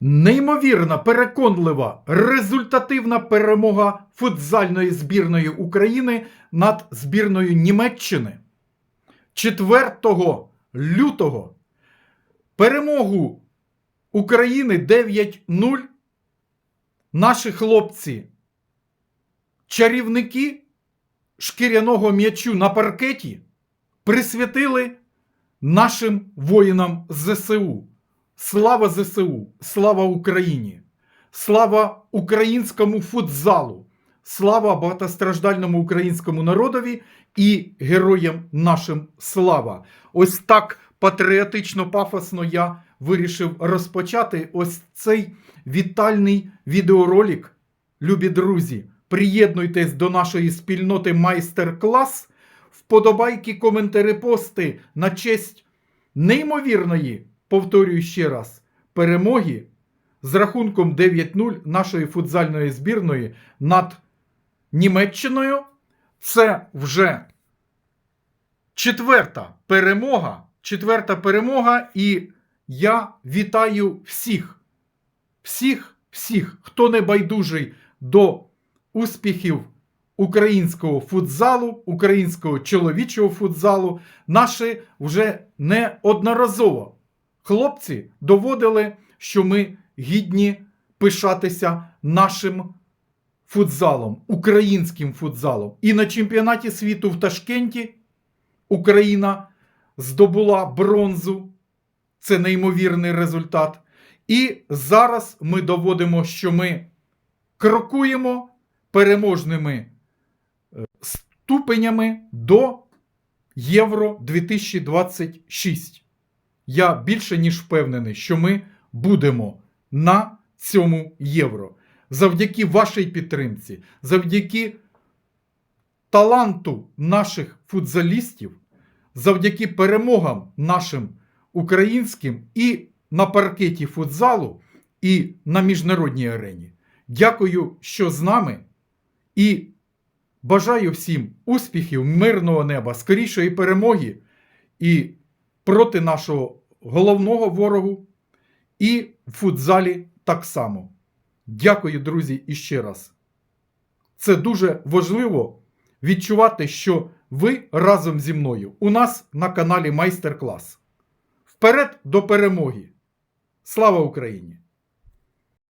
Неймовірна, переконлива, результативна перемога футзальної збірної України над збірною Німеччини. 4 лютого перемогу України 9-0 наші хлопці, чарівники шкіряного м'ячу на паркеті присвятили нашим воїнам ЗСУ. Слава ЗСУ! Слава Україні! Слава українському футзалу! Слава багатостраждальному українському народові і героям нашим слава! Ось так патріотично пафосно я вирішив розпочати ось цей вітальний відеоролик. Любі друзі, приєднуйтесь до нашої спільноти майстер-клас. Вподобайки, коментарі, пости на честь неймовірної, повторюю ще раз, перемоги з рахунком 9-0 нашої футзальної збірної над Німеччиною. Це вже четверта перемога. Четверта перемога, і я вітаю всіх, всіх, всіх, хто не байдужий до успіхів українського футзалу, українського чоловічого футзалу. Наші вже неодноразово хлопці доводили, що ми гідні пишатися нашим футзалом, українським футзалом. І на чемпіонаті світу в Ташкенті Україна здобула бронзу. Це неймовірний результат. І зараз ми доводимо, що ми крокуємо переможними е, ступенями до Євро 2026. Я більше ніж впевнений, що ми будемо на цьому євро. Завдяки вашій підтримці, завдяки таланту наших футзалістів, завдяки перемогам нашим українським і на паркеті футзалу, і на міжнародній арені. Дякую, що з нами. І бажаю всім успіхів, мирного неба, скорішої перемоги і проти нашого головного ворогу, і в футзалі так само. Дякую, друзі, іще раз. Це дуже важливо відчувати, що ви разом зі мною у нас на каналі Майстер-клас. Вперед до перемоги! Слава Україні!